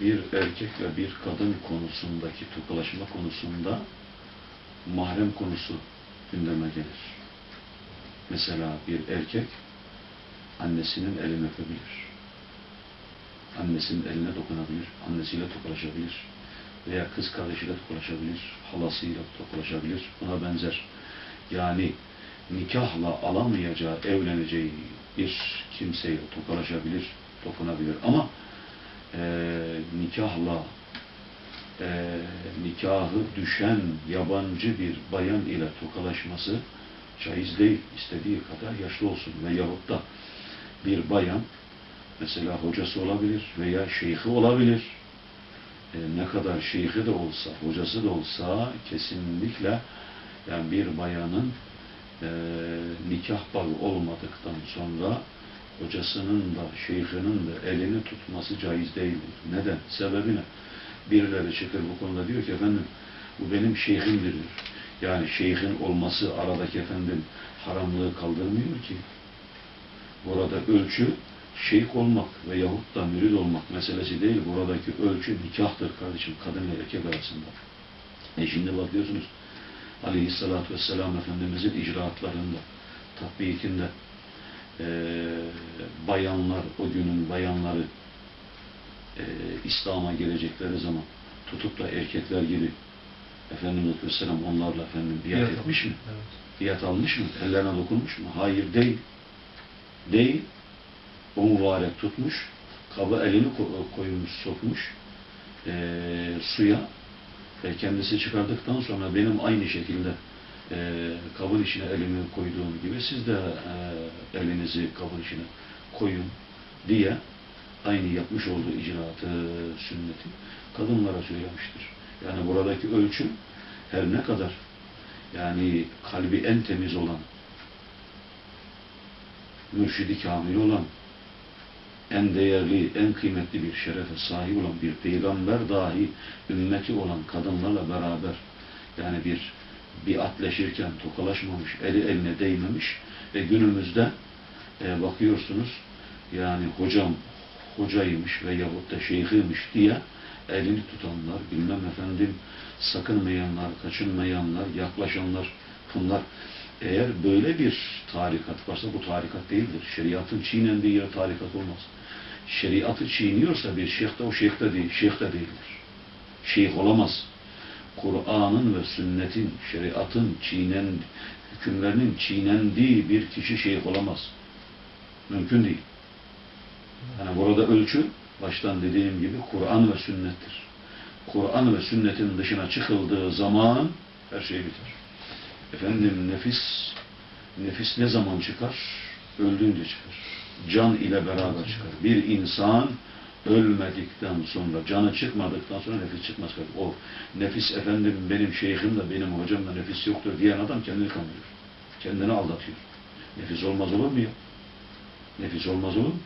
bir erkekle bir kadın konusundaki tokalaşma konusunda mahrem konusu gündeme gelir. Mesela bir erkek annesinin elini öpebilir. Annesinin eline dokunabilir, annesiyle tokalaşabilir veya kız kardeşiyle tokalaşabilir, halasıyla tokalaşabilir. Buna benzer. Yani nikahla alamayacağı, evleneceği bir kimseyle tokalaşabilir, dokunabilir. Ama eee, nikahla eee, nikahı düşen yabancı bir bayan ile tokalaşması caiz değil. İstediği kadar yaşlı olsun veyahut da bir bayan mesela hocası olabilir veya şeyhi olabilir. E, ne kadar şeyhi de olsa, hocası da olsa kesinlikle yani bir bayanın e, nikah bağı olmadıktan sonra hocasının da şeyhinin de elini tutması caiz değildir. Neden? Sebebi ne? Birileri çıkır bu konuda diyor ki efendim bu benim şeyhimdir diyor. Yani şeyhin olması aradaki efendim haramlığı kaldırmıyor ki. Burada ölçü şeyh olmak veyahut da mürid olmak meselesi değil. Buradaki ölçü nikahtır kardeşim. Kadın ve erkek arasında. E şimdi bakıyorsunuz Aleyhisselatü Vesselam Efendimizin icraatlarında, tatbikinde e, bayanlar, o günün bayanları e, İslam'a gelecekleri zaman tutup da erkekler gibi Efendimiz Aleyhisselam onlarla efendim biat Biat etmiş mi? Evet. Biat almış mı? Ellerine dokunmuş mu? Hayır değil. Değil. O mübarek tutmuş, kaba elini ko- koymuş, sokmuş eee, suya ve kendisi çıkardıktan sonra benim aynı şekilde eee kabın içine elimi koyduğum gibi siz de eee, elinizi kabın içine koyun diye aynı yapmış olduğu icraatı, sünneti kadınlara söylemiştir. Yani buradaki ölçüm her ne kadar yani kalbi en temiz olan mürşidi kamil olan en değerli, en kıymetli bir şerefe sahip olan bir peygamber dahi ümmeti olan kadınlarla beraber yani bir biatleşirken tokalaşmamış, eli eline değmemiş ve günümüzde e, bakıyorsunuz yani hocam hocaymış veyahut da şeyhiymiş diye elini tutanlar, bilmem efendim sakınmayanlar, kaçınmayanlar, yaklaşanlar bunlar eğer böyle bir tarikat varsa bu tarikat değildir. Şeriatın çiğnendiği yer tarikat olmaz. Şeriatı çiğniyorsa bir şeyh de o şeyh de değil, şeyh de değildir. Şeyh olamaz. Kur'an'ın ve sünnetin, şeriatın çiğnen, hükümlerinin çiğnendiği bir kişi şeyh olamaz. Mümkün değil. Yani burada ölçü baştan dediğim gibi Kur'an ve sünnettir. Kur'an ve sünnetin dışına çıkıldığı zaman her şey biter. Efendim nefis nefis ne zaman çıkar? Öldüğünce çıkar. Can ile beraber çıkar. Bir insan ölmedikten sonra, canı çıkmadıktan sonra nefis çıkmaz. O nefis efendim benim şeyhim de benim hocam da nefis yoktur diyen adam kendini kandırıyor. Kendini aldatıyor. Nefis olmaz olur mu ya? Nefis olmaz olur mu?